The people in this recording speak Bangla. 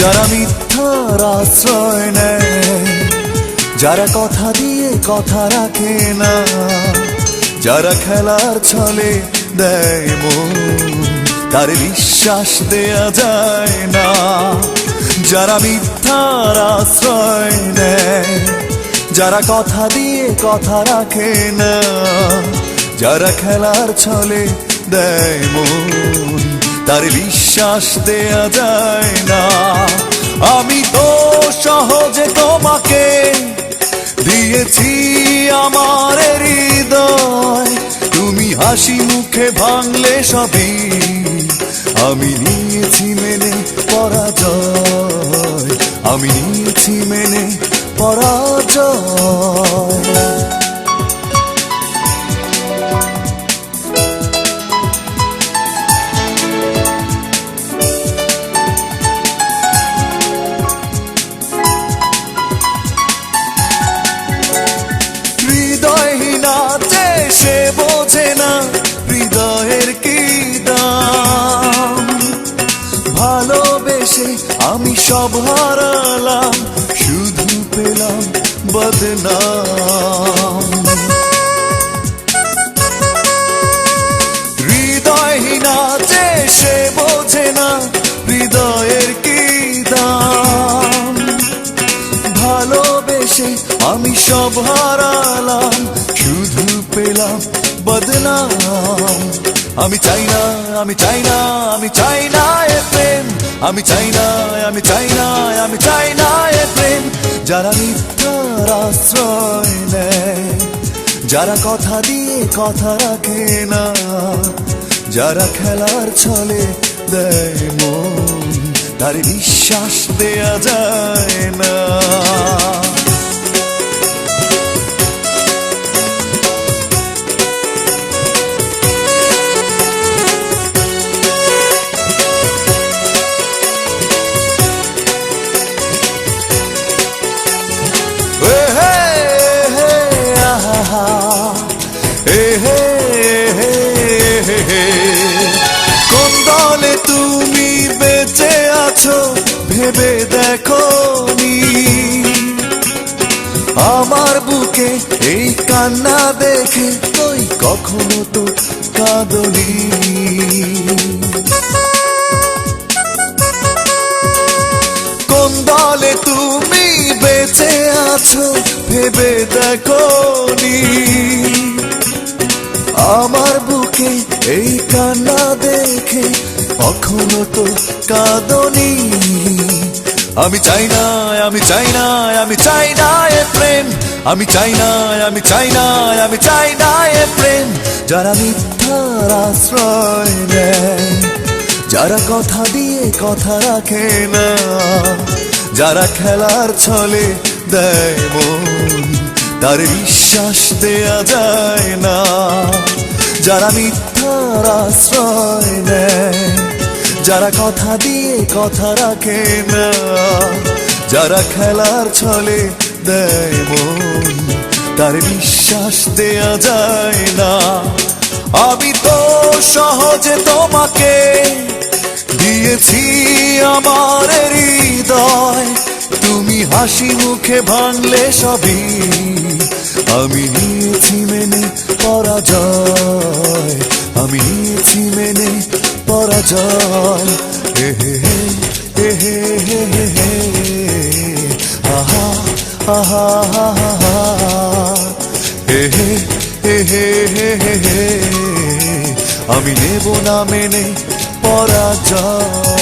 যারা মিথ্যার আশ্রয় নেয়, যারা কথা দিয়ে কথা রাখে না, যারা খেলার ছলে দেয় তার বিশ্বাস দেয়া যায় না। যারা মিথ্যার আশ্রয় নেয়, যারা কথা দিয়ে কথা রাখে না, যারা খেলার ছলে দেয় তার বিশ্বাস দেয়া যায় না। আমি তো সহজে তোমাকে দিয়েছি আমার হৃদয়। তুমি হাসি মুখে ভাঙলে সবই আমি নিয়েছি পেলাম বদনাম হৃদয়হীনা যে সে বোঝে না হৃদয়ের দাম ভালোবেসে আমি সব হারালাম, শুধু পেলাম বদনাম। আমি চাই না, আমি চাই না, আমি চাই না এ প্রেম। আমি চাই না, আমি চাই না, আমি চাই না যারা মিথ্যার আশ্রয় নেয়, যারা কথা দিয়ে কথা রাখে না, যারা খেলার ছলে দেয় মন, তার বিশ্বাস দেয়া যায় না। আমার এই কান্না দেখে তুই কখনো তো কাঁদনি। কোন দলে তুমি বেঁচে আছো ভেবে দেখো আমার বুকে এই কান্না দেখে কখনো তো কাঁদনি। আমি চাই না, আমি চাই না, আমি চাই না এ প্রেম আমি চাই না, আমি চাই না, আমি চাই না এ প্রেম। যারা মিথ্যার আশ্রয় নেয়, যারা কথা দিয়ে কথা রাখে না, যারা খেলার ছলে দেয় মন, তার বিশ্বাস দেয়া যায় না। যারা মিথ্যার আশ্রয় নেয়, যারা কথা দিয়ে কথা রাখে না, যারা খেলার ছলে দেয় তার বিশ্বাস দেয়া যায় না। আমি তো সহজে তোমাকে দিয়েছি আমার হৃদয়। তুমি হাসি মুখে ভাঙলে সবই আমি নিয়েছি মেনে পরাজয়। আমি নিয়েছি মেনে পরাজয়। আহা হা হা হে হে হে হে হে হে হে আমি নেব না মেনে পরাজয়